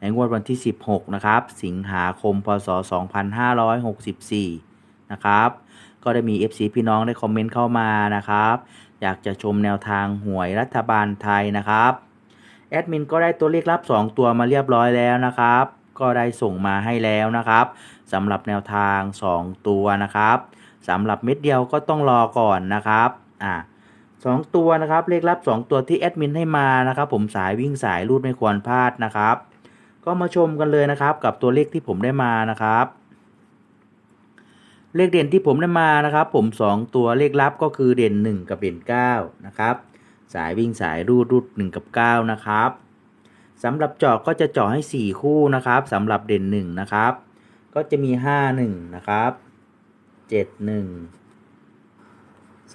ในงวดวันที่ 16 นะครับ สิงหาคม พศ 2564 นะครับ ก็ได้มี FC พี่น้องได้คอมเมนต์เข้ามานะครับ อยากจะชมแนวทางหวยรัฐบาลไทยนะครับ แอดมินก็ได้ตัวเลขลับ 2 ตัวมาเรียบร้อยแล้วนะครับ ก็ได้ส่งมาให้แล้วนะครับสำหรับแนวทาง 2 ตัวนะครับสำหรับเม็ดเดียวก็ต้องรอก่อนนะครับ อ่าสองตัวนะครับ เลขลับ 2 ตัวที่แอดมินให้มานะครับ ผมสายวิ่งสายรูดไม่ควรพลาดนะครับ ก็มาชมกันเลยนะครับ กับตัวเลขที่ผมได้มานะครับ เลขเด่นที่ผมได้มานะครับ ผม 2 ตัวเลขลับก็คือเด่น 1 กับเด่น9นะครับสายวิ่งสายรูดรูด1กับ 9 นะครับสำหรับเจาะก็จะเจาะให้ 4 คู่นะครับสำหรับเด่น 1 นะครับ ก็จะมี 5 1 นะครับ 7 1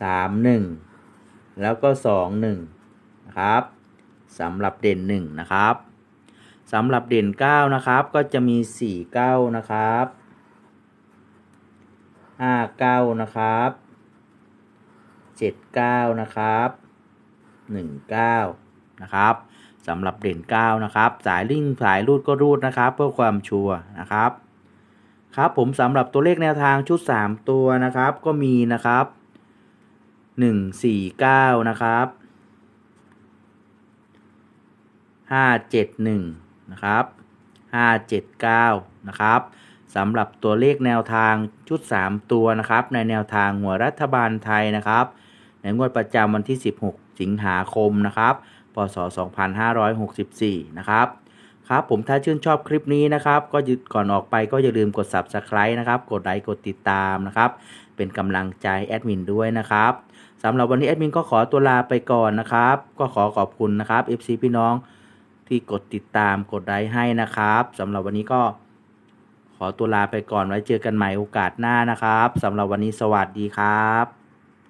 3 1 แล้วก็ 2 1 นะครับสำหรับเด่น 1 นะครับ สำหรับเด่น 9 นะครับ ก็จะมี 4 9 นะครับ 5 9 นะครับ 7 9 นะครับ 1 9 นะครับสำหรับเด่น 9 นะครับ สายลิ่งสายรูดก็รูดนะครับ เพื่อความชัวร์นะครับ ครับผมสำหรับตัวเลขแนวทางชุด 3 ตัวนะครับ ก็มีนะครับ 1 4 9 นะครับ571น นะครับ 579 นะครับสำหรับตัวเลขแนวทางชุด 3 ตัวนะครับ ในแนวทางหัวรัฐบาลไทยนะครับ ในงวดประจำวันที่ 16 สิงหาคมนะครับ พศ 2564 นะครับครับผมถ้าชื่นชอบคลิปนี้นะครับ ก็ยึดก่อนออกไปก็อย่าลืมกด Subscribe นะครับ กดไลค์กดติดตามนะครับ เป็นกำลังใจแอดมินด้วยนะครับสำหรับวันนี้แอดมินก็ขอตัวลาไปก่อนนะครับ ก็ขอขอบคุณนะครับ FC พี่น้อง ที่กดติดตามกดไลค์ให้นะครับสำหรับวันนี้ก็ขอตัวลาไปก่อนไว้เจอกันใหม่โอกาสหน้านะครับสำหรับวันนี้สวัสดีครับ